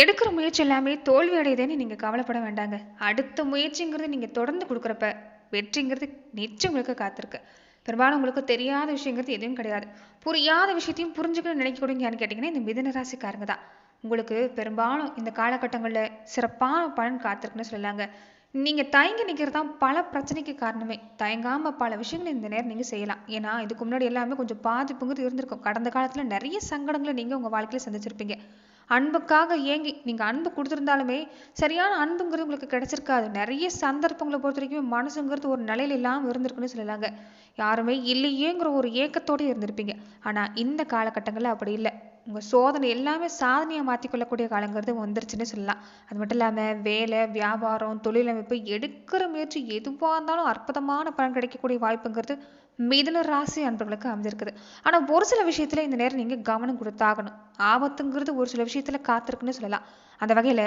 எடுக்கிற முயற்சி எல்லாமே தோல்வி அடையுதுன்னு நீங்கள் கவலைப்பட வேண்டாங்க. அடுத்த முயற்சிங்கிறது நீங்கள் தொடர்ந்து கொடுக்குறப்ப வெற்றிங்கிறது நிச்சயம் உங்களுக்கு காத்திருக்கு. பெரும்பாலும் உங்களுக்கு தெரியாத விஷயங்கிறது எதுவும் கிடையாது. புரியாத விஷயத்தையும் புரிஞ்சுக்கணும்னு நினைக்கக்கூடியன்னு கேட்டிங்கன்னா இந்த மிதன ராசிக்காரங்க தான். உங்களுக்கு பெரும்பாலும் இந்த காலகட்டங்களில் சிறப்பான பலன் காத்திருக்குன்னு சொல்லலாங்க. நீங்கள் தயங்கி நிற்கிறது தான் பல பிரச்சனைக்கு காரணமே. தயங்காமல் பல விஷயங்களை இந்த நேரம் நீங்கள் செய்யலாம். ஏன்னா இதுக்கு முன்னாடி எல்லாமே கொஞ்சம் பாதிப்புங்கிறது இருந்திருக்கும். கடந்த காலத்தில் நிறைய சங்கடங்களை நீங்கள் உங்கள் வாழ்க்கையில் சந்திச்சிருப்பீங்க. அன்புக்காக ஏங்கி நீங்கள் அன்பு கொடுத்துருந்தாலுமே சரியான அன்புங்கிறது உங்களுக்கு கிடைச்சிருக்காது. நிறைய சந்தர்ப்பங்களை பொறுத்த வரைக்கும் மனசுங்கிறது ஒரு நிலையில இல்லாமல் இருந்திருக்குன்னு சொல்லலாங்க. யாருமே இல்லையேங்கிற ஒரு ஏக்கத்தோடு இருந்திருப்பீங்க. ஆனால் இந்த காலகட்டங்களில் அப்படி இல்லை. உங்கள் சோதனை எல்லாமே சாதனையை மாற்றிக்கொள்ளக்கூடிய காலங்கிறது வந்துருச்சுன்னு சொல்லலாம். அது மட்டும் இல்லாமல் வேலை வியாபாரம் தொழிலமைப்பு எடுக்கிற முயற்சி எதுவாக இருந்தாலும் அற்புதமான பலன் கிடைக்கக்கூடிய வாய்ப்புங்கிறது மிதுன ராசி அன்பர்களுக்கு அமைஞ்சிருக்குது. ஆனால் ஒரு சில விஷயத்தில் இந்த நேரம் நீங்கள் கவனம் கொடுத்தாகணும். ஆபத்துங்கிறது ஒரு சில விஷயத்தில் காத்திருக்குன்னு சொல்லலாம். அந்த வகையில்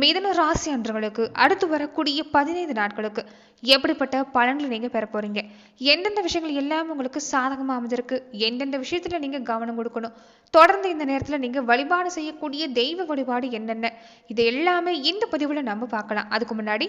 மிதுன ராசி அன்றவர்களுக்கு அடுத்து வரக்கூடிய பதினைந்து நாட்களுக்கு எப்படிப்பட்ட பலன்களை நீங்கள் பெற போகிறீங்க எந்தெந்த விஷயங்கள் எல்லாமே உங்களுக்கு சாதகமாக அமைஞ்சிருக்கு? எந்தெந்த விஷயத்தில் நீங்கள் கவனம் கொடுக்கணும்? தொடர்ந்து இந்த நேரத்தில் நீங்கள் வழிபாடு செய்யக்கூடிய தெய்வ வழிபாடு என்னென்ன? இது எல்லாமே இந்த பதிவில் நம்ம பார்க்கலாம். அதுக்கு முன்னாடி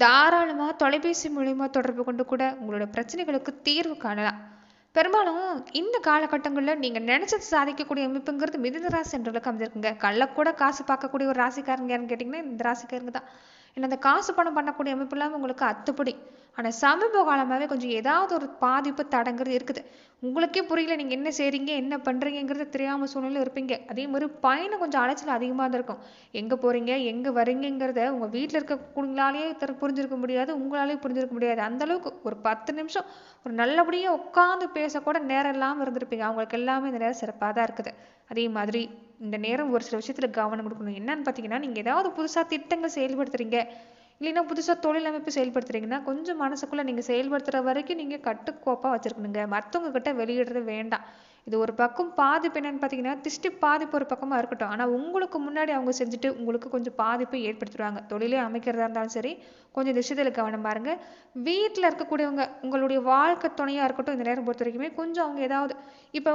தாராளமாக தொலைபேசி மூலிமா தொடர்பு கொண்டு கூட உங்களோட பிரச்சனைகளுக்கு தீர்வு காணலாம். பெரும்பாலும் இந்த காலகட்டங்களில் நீங்கள் நினச்சது சாதிக்கக்கூடிய அமைப்புங்கிறது மிதுன ராசி என்றவர்களுக்கு அமைஞ்சிருக்குங்க. கள்ள கூட காசு பார்க்கக்கூடிய ஒரு ராசிக்காரங்க யாருன்னு கேட்டிங்கன்னா இந்த ராசிக்காரங்க தான். ஏன்னா அந்த காசு பணம் பண்ணக்கூடிய அமைப்பு இல்லாமல் உங்களுக்கு அத்துப்படி. ஆனால் சமீப காலமாகவே கொஞ்சம் ஏதாவது ஒரு பாதிப்பு தடங்கிறது இருக்குது. உங்களுக்கே புரியல நீங்கள் என்ன செய்கிறீங்க என்ன பண்ணுறீங்கிறது தெரியாமல் சூழ்நிலை இருப்பீங்க. அதே மாதிரி பயணம் கொஞ்சம் அலைச்சல் அதிகமாக தான் இருக்கும். எங்கே போகிறீங்க எங்கே வரீங்கிறத உங்கள் வீட்டில் இருக்கக்கூடியங்களாலேயே தெரி புரிஞ்சிருக்க முடியாது உங்களாலேயே புரிஞ்சிருக்க முடியாது. அந்தளவுக்கு ஒரு பத்து நிமிஷம் ஒரு நல்லபடியாக உட்காந்து பேசக்கூட நேரம் இல்லாமல் இருந்திருப்பீங்க. அவங்களுக்கு எல்லாமே இந்த நேரம் சிறப்பாக தான் இருக்குது. அதே மாதிரி இந்த நேரம் ஒரு சில விஷயத்தில் கவனம் கொடுக்கணும். என்னன்னு பார்த்தீங்கன்னா நீங்கள் ஏதாவது புதுசாக திட்டங்கள் செயல்படுத்துறீங்க. இல்லைன்னா புதுசாக தொழில் அமைப்பு செயல்படுத்துறீங்கன்னா கொஞ்சம் மனசுக்குள்ளே நீங்கள் செயல்படுத்துகிற வரைக்கும் நீங்கள் கட்டுக்கோப்பாக வச்சுருக்கணுங்க. மற்றவங்க கிட்ட வெளியிடுறது வேண்டாம். இது ஒரு பக்கம் பாதிப்பு என்னன்னு பார்த்தீங்கன்னா திஷ்டி பாதிப்பு ஒரு பக்கமாக இருக்கட்டும். ஆனால் உங்களுக்கு முன்னாடி அவங்க செஞ்சுட்டு உங்களுக்கு கொஞ்சம் பாதிப்பை ஏற்படுத்திடுவாங்க. தொழிலே அமைக்கிறதா இருந்தாலும் சரி கொஞ்சம் விஷயத்தில் கவனம் பாருங்க. வீட்டில் இருக்கக்கூடியவங்க உங்களுடைய வாழ்க்கை துணையாக இருக்கட்டும் இந்த நேரம் பொறுத்த வரைக்குமே கொஞ்சம் அவங்க ஏதாவது இப்போ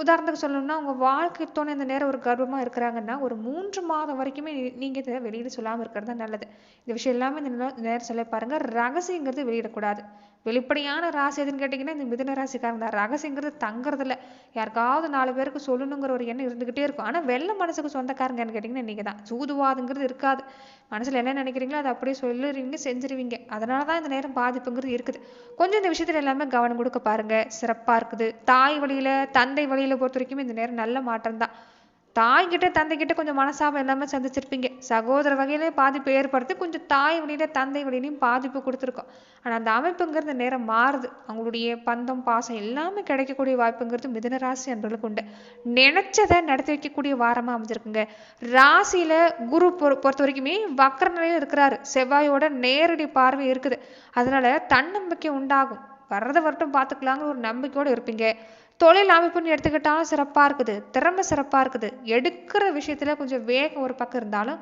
உதாரணத்துக்கு சொல்லணும்னா உங்கள் வாழ்க்கை துணை இந்த நேரம் ஒரு கர்ப்பமாக இருக்கிறாங்கன்னா ஒரு மூன்று மாதம் வரைக்குமே நீங்கள் இதை வெளியில் சொல்லாமல் இருக்கிறது தான் நல்லது. இந்த விஷயம் எல்லாமே இந்த நேரம் சொல்ல பாருங்கள் ரகசியங்கிறது வெளியிடக்கூடாது. வெளிப்படையான ராசி எதுன்னு கேட்டிங்கன்னா இந்த மிதன ராசிக்காரங்க தான். ரகசியங்கிறது தங்குறதில்ல. யாருக்காவது நாலு பேருக்கு சொல்லணுங்கிற ஒரு எண்ணம் இருந்துக்கிட்டே இருக்கும். ஆனால் வெள்ள மனசுக்கு சொந்தக்காரங்கன்னு கேட்டிங்கன்னா நீங்கள் தான். சூதுவாதுங்கிறது இருக்காது. மனசில் என்ன நினைக்கிறீங்களோ அதை அப்படியே சொல்லுறீங்க செஞ்சிருவீங்க. அதனால தான் இந்த நேரம் பாதிப்புங்கிறது இருக்குது. கொஞ்சம் இந்த விஷயத்தில் எல்லாமே கவனம் கொடுக்க பாருங்கள் சிறப்பாக இருக்குது. தாய் வழியில் தந்தை வழியில் பொறுத்த வரைக்கும் இந்த நேரம் நல்ல மாற்றம் தான். தாய்கிட்ட தந்தைக்கிட்ட கொஞ்சம் மனசாபம் எல்லாமே சந்திச்சிருப்பீங்க. சகோதர வகையிலே பாதிப்பு ஏற்படுத்தி கொஞ்சம் தாய் வழியில தந்தை வழியிலையும் பாதிப்பு கொடுத்துருக்கோம். ஆனால் அந்த அமைப்புங்கிறது நேரம் மாறுது. அவங்களுடைய பந்தம் பாசம் எல்லாமே கிடைக்கக்கூடிய வாய்ப்புங்கிறது மிதன ராசி அன்பர்களுக்கு உண்டு. நினைச்சதை நடத்தி வைக்கக்கூடிய வாரமாக அமைஞ்சிருக்குங்க. ராசியில குரு பொறுத்த வரைக்குமே வக்கர நிலையில் இருக்கிறாரு. செவ்வாயோட நேரடி பார்வை இருக்குது. அதனால தன்னம்பிக்கை உண்டாகும். வர்றதை வரட்டும் பார்த்துக்கலாங்கிற ஒரு நம்பிக்கையோடு இருப்பீங்க. தொழில் அமைப்புன்னு எடுத்துக்கிட்டாலும் சிறப்பாக இருக்குது. திறமை சிறப்பாக இருக்குது. எடுக்கிற விஷயத்தில் கொஞ்சம் வேகம் ஒரு பக்கம் இருந்தாலும்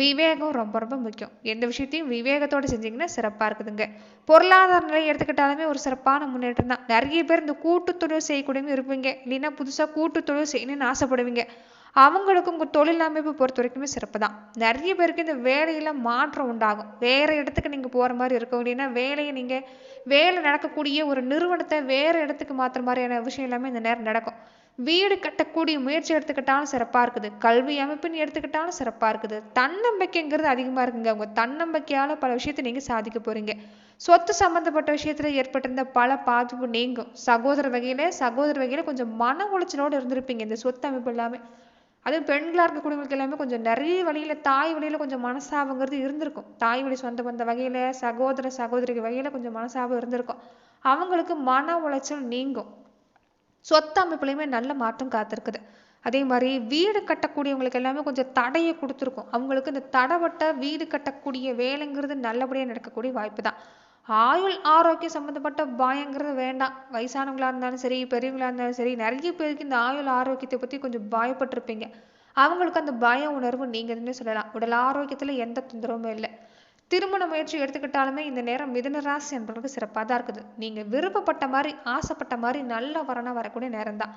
விவேகம் ரொம்ப ரொம்ப முக்கியம். எந்த விஷயத்தையும் விவேகத்தோடு செஞ்சீங்கன்னா சிறப்பாக இருக்குதுங்க. பொருளாதார நிலை எடுத்துக்கிட்டாலுமே ஒரு சிறப்பான முன்னேற்றம் தான். நிறைய பேர் இந்த கூட்டுத்தொழில் செய்யக்கூடியவங்க இருப்பீங்க. இல்லைன்னா புதுசாக கூட்டுத்தொழில் செய்யணும்னு ஆசைப்படுவீங்க. அவங்களுக்கும் உங்கள் தொழில் அமைப்பு பொறுத்த வரைக்குமே சிறப்பு தான் நிறைய பேருக்கு இந்த வேலையில் மாற்றம் உண்டாகும். வேறு இடத்துக்கு நீங்கள் போகிற மாதிரி இருக்கும் இல்லைன்னா வேலையை நீங்கள் வேலை நடக்கக்கூடிய ஒரு நிறுவனத்தை வேறு இடத்துக்கு மாற்றுற மாதிரியான விஷயம் எல்லாமே இந்த நேரம் நடக்கும். வீடு கட்டக்கூடிய முயற்சி எடுத்துக்கிட்டாலும் சிறப்பாக இருக்குது. கல்வி அமைப்புன்னு எடுத்துக்கிட்டாலும் சிறப்பாக இருக்குது. தன்னம்பிக்கைங்கிறது அதிகமாக இருக்குங்க. உங்கள் தன்னம்பிக்கையால் பல விஷயத்தை நீங்கள் சாதிக்க போகிறீங்க சொத்து சம்மந்தப்பட்ட விஷயத்தில் ஏற்பட்டிருந்த பல பாதிப்பு நீங்கும். சகோதர வகையில் சகோதர வகையில் கொஞ்சம் மன உளைச்சலோடு இருந்திருப்பீங்க. இந்த சொத்து அமைப்பு எல்லாமே அதுவும் பெண்களாக இருக்கக்கூடியவங்களுக்கு எல்லாமே கொஞ்சம் நிறைய வழியில் தாய் வழியில் கொஞ்சம் மனசாபங்கிறது இருந்திருக்கும். தாய் வழி சொந்த பந்த வகையில் சகோதர சகோதரிக்கு வகையில் கொஞ்சம் மனசாபம் இருந்திருக்கும். அவங்களுக்கு மன உளைச்சல் நீங்கும். சொத்து அமைப்புலையுமே நல்ல மாற்றம் காத்திருக்குது. அதே மாதிரி வீடு கட்டக்கூடியவங்களுக்கு எல்லாமே கொஞ்சம் தடையை கொடுத்துருக்கும். அவங்களுக்கு இந்த தடைப்பட்ட வீடு கட்டக்கூடிய வேலைங்கிறது நல்லபடியாக நடக்கக்கூடிய வாய்ப்பு தான். ஆயுள் ஆரோக்கியம் சம்மந்தப்பட்ட பயங்கிறது வேண்டாம். வயசானவங்களாக இருந்தாலும் சரி பெரியவங்களா இருந்தாலும் சரி நிறைய பேருக்கு இந்த ஆயுள் ஆரோக்கியத்தை பற்றி கொஞ்சம் பயப்பட்டிருப்பீங்க. அவங்களுக்கு அந்த பய உணர்வு நீங்கதுன்னு சொல்லலாம். உடல் ஆரோக்கியத்தில் எந்த தொந்தரவுமே இல்லை. திருமண முயற்சி எடுத்துக்கிட்டாலுமே இந்த நேரம் மிதன ராசி என்பவர்களுக்கு சிறப்பாக தான் இருக்குது. நீங்கள் விருப்பப்பட்ட மாதிரி ஆசைப்பட்ட மாதிரி நல்ல வரனா வரக்கூடிய நேரம் தான்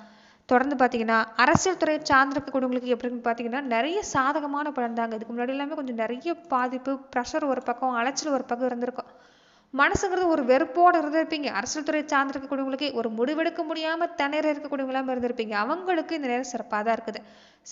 தொடர்ந்து பார்த்தீங்கன்னா அரசியல் துறையை சார்ந்திருக்கக்கூடியவங்களுக்கு எப்படின்னு பார்த்தீங்கன்னா நிறைய சாதகமான பலன் தாங்க இதுக்கு முன்னாடி எல்லாமே கொஞ்சம் நிறைய பாதிப்பு ப்ரெஷர் ஒரு பக்கம் அலைச்சல் ஒரு பக்கம் இருந்திருக்கும். மனசுங்கிறது ஒரு வெறுப்போடு இருந்திருப்பீங்க. அரசியல் துறை சார்ந்திருக்கக்கூடியவங்களுக்கு ஒரு முடிவெடுக்க முடியாமல் திணற இருக்கக்கூடியவங்களாம் இருந்திருப்பீங்க. அவங்களுக்கு இந்த நேரம் சிறப்பாக தான் இருக்குது.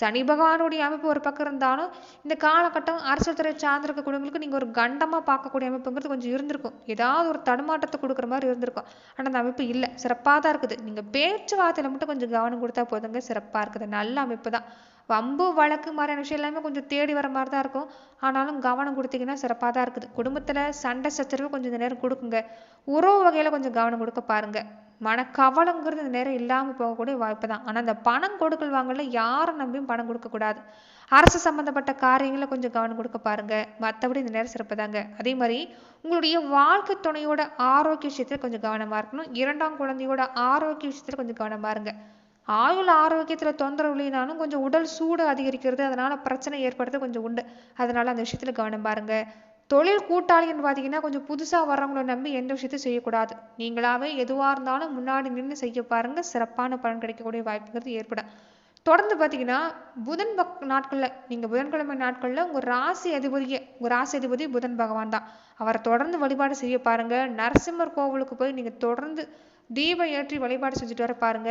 சனி பகவானுடைய அமைப்பு ஒரு பக்கம் இருந்தாலும் இந்த காலகட்டம் அரசியல் துறை சார்ந்திருக்கக்கூடியவங்களுக்கு நீங்கள் ஒரு கண்டமாக பார்க்கக்கூடிய அமைப்புங்கிறது கொஞ்சம் இருந்திருக்கும். ஏதாவது ஒரு தடுமாற்றத்தை கொடுக்குற மாதிரி இருந்திருக்கும். ஆனால் அந்த அமைப்பு இல்லை. சிறப்பாக தான் இருக்குது. நீங்கள் பேச்சுவார்த்தையில் மட்டும் கொஞ்சம் கவனம் கொடுத்தா போதுங்க. சிறப்பாக இருக்குது. நல்ல அமைப்பு தான். வம்பு வழக்கு மாதிரியான விஷயம் எல்லாமே கொஞ்சம் தேடி வர மாதிரி தான் இருக்கும். ஆனாலும் கவனம் கொடுத்தீங்கன்னா சிறப்பாக தான் இருக்குது. குடும்பத்தில் சண்டை சச்சரவு கொஞ்சம் இந்த நேரம் கொடுக்குங்க. உறவு வகையில் கொஞ்சம் கவனம் கொடுக்க பாருங்க. மனக்கவலைங்கிறது இந்த நேரம் இல்லாமல் போகக்கூடிய வாய்ப்பு தான். ஆனால் அந்த பணம் கொடுக்கல் வாங்கல யாரை நம்பியும் பணம் கொடுக்கக்கூடாது அரசு சம்மந்தப்பட்ட காரியங்களை கொஞ்சம் கவனம் கொடுக்க பாருங்க. மற்றபடி இந்த நேரம் சிறப்பு தாங்க. அதே மாதிரி உங்களுடைய வாழ்க்கை துணையோட ஆரோக்கிய விஷயத்தில் கொஞ்சம் கவனமாக இருக்கணும். இரண்டாம் குழந்தையோட ஆரோக்கிய விஷயத்தில் கொஞ்சம் கவனமாக இருங்க. ஆயுள் ஆரோக்கியத்தில் தொந்தரவு இல்லைனாலும் கொஞ்சம் உடல் சூடு அதிகரிக்கிறது அதனால பிரச்சனை ஏற்படுறது கொஞ்சம் உண்டு. அதனால அந்த விஷயத்தில் கவனம் பாருங்க. தொழில் கூட்டாளின்னு பார்த்தீங்கன்னா கொஞ்சம் புதுசாக வர்றவங்கள நம்பி எந்த விஷயத்தையும் செய்யக்கூடாது. நீங்களாவே எதுவாக இருந்தாலும் முன்னாடி நின்று செய்ய பாருங்க. சிறப்பான பலன் கிடைக்கக்கூடிய வாய்ப்புங்கிறது ஏற்படும். தொடர்ந்து பார்த்தீங்கன்னா புதன் பக் நாட்களில் நீங்கள் புதன்கிழமை நாட்களில் உங்கள் ராசி அதிபதியை உங்கள் ராசி அதிபதி புதன் பகவான் தான். அவரை தொடர்ந்து வழிபாடு செய்ய பாருங்க. நரசிம்மர் கோவிலுக்கு போய் நீங்கள் தொடர்ந்து தீபம் ஏற்றி வழிபாடு செஞ்சுட்டு வர பாருங்க.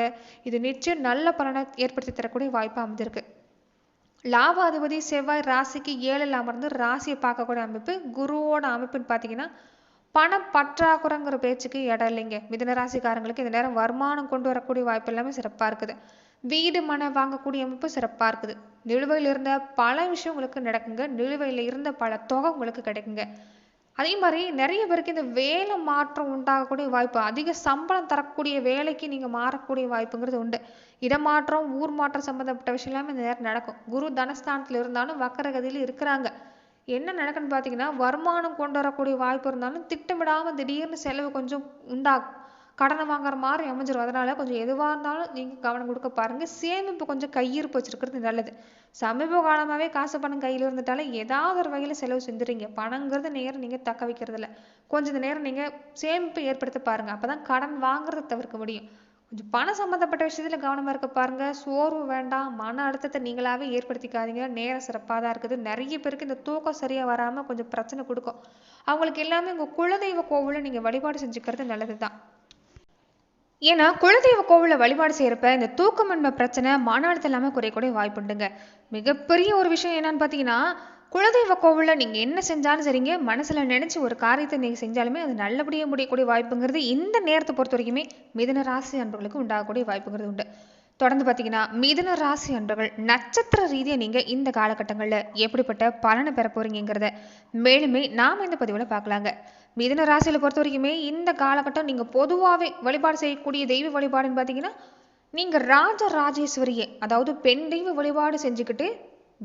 இது நிச்சயம் நல்ல பலனை ஏற்படுத்தி தரக்கூடிய வாய்ப்பு அமைஞ்சிருக்கு லாபாதிபதி செவ்வாய் ராசிக்கு ஏழில் அமர்ந்து ராசியை பார்க்கக்கூடிய அமைப்பு குருவோட அமைப்புன்னு பார்த்தீங்கன்னா பணம் பற்றாக்குறைங்கிற பேச்சுக்கு இடம் இல்லைங்க. மிதன ராசிக்காரங்களுக்கு இந்த நேரம் வருமானம் கொண்டு வரக்கூடிய வாய்ப்பு எல்லாமே சிறப்பாக இருக்குது. வீடு மனை வாங்கக்கூடிய அமைப்பு சிறப்பாக இருக்குது. நிலுவையில் இருந்த பல விஷயம் உங்களுக்கு நடக்குங்க. நிலுவையில் இருந்த பல தொகை உங்களுக்கு கிடைக்குங்க. அதே மாதிரி நிறைய பேருக்கு இந்த வேலை மாற்றம் உண்டாகக்கூடிய வாய்ப்பு அதிக சம்பளம் தரக்கூடிய வேலைக்கு நீங்கள் மாறக்கூடிய வாய்ப்புங்கிறது உண்டு. இடமாற்றம் ஊர் மாற்றம் சம்மந்தப்பட்ட விஷயம் எல்லாமே இந்த நேரம் நடக்கும். குரு தனஸ்தானத்தில் இருந்தாலும் வக்கரகதியில் இருக்கிறாங்க. என்ன நடக்குன்னு பார்த்தீங்கன்னா வருமானம் கொண்டு வரக்கூடிய வாய்ப்பு இருந்தாலும் திட்டமிடாமல் திடீர்னு செலவு கொஞ்சம் உண்டாகும். கடனை வாங்குற மாதிரி அமைஞ்சிரும். அதனால கொஞ்சம் எதுவாக இருந்தாலும் நீங்கள் கவனம் கொடுக்க பாருங்க. சேமிப்பு கொஞ்சம் கையிருப்பு வச்சிருக்கிறது நல்லது. சமீப காலமாகவே காசு பணம் கையில் இருந்துட்டாலே ஏதாவது ஒரு வகையில் செலவு செஞ்சுறீங்க பணங்கிறது நேரம் நீங்கள் தக்க வைக்கிறது இல்லை கொஞ்சம் நேரம் நீங்கள் சேமிப்பு ஏற்படுத்த பாருங்க. அப்பதான் கடன் வாங்குறதை தவிர்க்க முடியும். கொஞ்சம் பணம் சம்மந்தப்பட்ட விஷயத்தில் கவனமாக இருக்க பாருங்க. சோர்வு வேண்டாம். மன அழுத்தத்தை நீங்களாவே ஏற்படுத்திக்காதீங்க. நேரம் சிறப்பாக தான் இருக்குது. நிறைய பேருக்கு இந்த தூக்கம் சரியாக வராமல் கொஞ்சம் பிரச்சனை கொடுக்கும். அவங்களுக்கு எல்லாமே உங்கள் குலதெய்வ கோவிலில் நீங்கள் வழிபாடு செஞ்சுக்கிறது நல்லது தான் ஏன்னா குலதெய்வ கோவிலில் வழிபாடு செய்கிறப்ப இந்த தூக்கமின்மை பிரச்சனை மாநாடு இல்லாமல் குறையக்கூடிய வாய்ப்புண்டுங்க மிகப்பெரிய ஒரு விஷயம் என்னன்னு பார்த்தீங்கன்னா குலதெய்வ கோவிலில் நீங்கள் என்ன செஞ்சாலும் சரிங்க மனசில் நினச்சி ஒரு காரியத்தை நீங்கள் செஞ்சாலுமே அது நல்லபடியாக முடியக்கூடிய வாய்ப்புங்கிறது இந்த நேரத்தை பொறுத்த வரைக்குமே மிதன ராசி அன்பர்களுக்கு உண்டாகக்கூடிய வாய்ப்புங்கிறது உண்டு. தொடர்ந்து பார்த்தீங்கன்னா மிதன ராசி அன்பர்கள் நட்சத்திர ரீதியாக நீங்கள் இந்த காலகட்டங்களில் எப்படிப்பட்ட பலனை பெற போறீங்கிறத மேலுமே நாம் இந்த பதிவில் பார்க்கலாங்க மிதுன ராசியில பொறுத்த வரைக்குமே இந்த காலகட்டம் நீங்கள் பொதுவாகவே வழிபாடு செய்யக்கூடிய தெய்வ வழிபாடுன்னு பார்த்தீங்கன்னா நீங்கள் ராஜ ராஜேஸ்வரியை அதாவது பெண் தெய்வ வழிபாடு செஞ்சுக்கிட்டு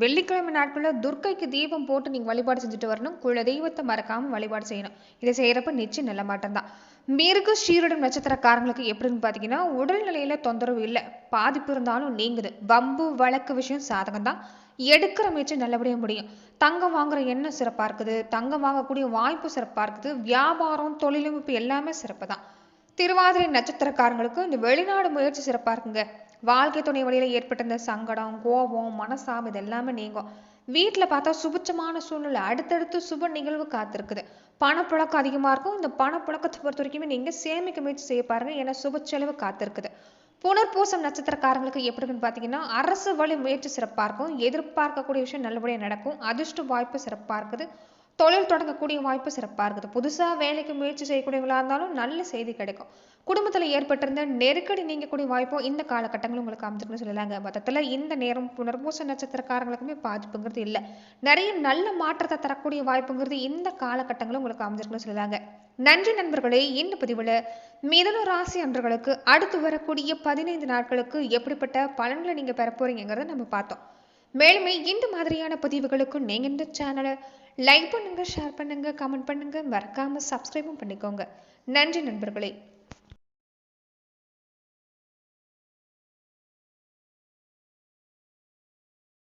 வெள்ளிக்கிழமை நாட்களில் துர்க்கைக்கு தீபம் போட்டு நீங்கள் வழிபாடு செஞ்சுட்டு வரணும். குல தெய்வத்தை மறக்காமல் வழிபாடு செய்யணும். இதை செய்கிறப்ப நிச்சயம் நல்ல மாட்டம்தான் மிருக சீருடன் நட்சத்திரக்காரங்களுக்கு எப்படின்னு பார்த்தீங்கன்னா உடல்நிலையில் தொந்தரவு இல்லை. பாதிப்பு இருந்தாலும் நீங்குது. வம்பு வழக்கு விஷயம் சாதகம் தான் எடுக்கிற முயற்சி நல்லபடியாக முடியும். தங்கம் வாங்குற எண்ணம் சிறப்பாக இருக்குது. தங்கம் வாங்கக்கூடிய வாய்ப்பு சிறப்பாக இருக்குது. வியாபாரம் தொழிலமைப்பு எல்லாமே சிறப்பு தான். திருவாதிரை நட்சத்திரக்காரங்களுக்கு இந்த வெளிநாடு முயற்சி சிறப்பாக இருக்குங்க. வாழ்க்கை துணை வழியில் ஏற்பட்ட இந்த சங்கடம் கோபம் மனசாம் இது எல்லாமே நீங்கும். வீட்டில் பார்த்தா சுபிச்சமான சூழ்நிலை. அடுத்தடுத்து சுப நிகழ்வு காத்திருக்குது. பணப்புழக்கம் அதிகமாக இருக்கும். இந்த பணப்புழக்கத்தை பொறுத்த வரைக்குமே நீங்கள் சேமிக்க முயற்சி செய்ய பாருங்க. ஏன்னா சுப செலவு காத்திருக்குது. புனர்பூசம் நட்சத்திரக்காரங்களுக்கு எப்படின்னு பார்த்தீங்கன்னா அரசு வழி முயற்சி சிறப்பாக இருக்கும் எதிர்பார்க்கக்கூடிய விஷயம் நல்லபடியாக நடக்கும் அதிர்ஷ்ட வாய்ப்பு சிறப்பாக இருக்குது. தொழில் தொடங்கக்கூடிய வாய்ப்பு சிறப்பாக இருக்குது. புதுசாக வேலைக்கு முயற்சி செய்யக்கூடியவங்களா இருந்தாலும் நல்ல செய்தி கிடைக்கும். குடும்பத்தில் ஏற்பட்டிருந்த நெருக்கடி நீங்கக்கூடிய வாய்ப்பும் இந்த காலகட்டங்களும் உங்களுக்கு அமைஞ்சிருக்குன்னு சொல்லலாங்க. மொத்தத்தில் இந்த நேரம் புனர்பூச நட்சத்திரக்காரங்களுக்குமே பாதிப்புங்கிறது இல்லை. நிறைய நல்ல மாற்றத்தை தரக்கூடிய வாய்ப்புங்கிறது இந்த காலகட்டங்களும் உங்களுக்கு அமைஞ்சிருக்குன்னு சொல்லலாங்க. நன்றி நண்பர்களே இந்த பதிவில் மிதன ராசி அன்றர்களுக்கு அடுத்து வரக்கூடிய பதினைந்து நாட்களுக்கு எப்படிப்பட்ட பலன்களை நீங்கள் பெற போறீங்கிறத நம்ம பார்த்தோம். மேலுமே இந்த மாதிரியான பதிவுகளுக்கு நீங்கள் இந்த சேனலை லைக் பண்ணுங்க ஷேர் பண்ணுங்க கமெண்ட் பண்ணுங்க. மறக்காம சப்ஸ்கிரைபும் பண்ணிக்கோங்க. நன்றி நண்பர்களே.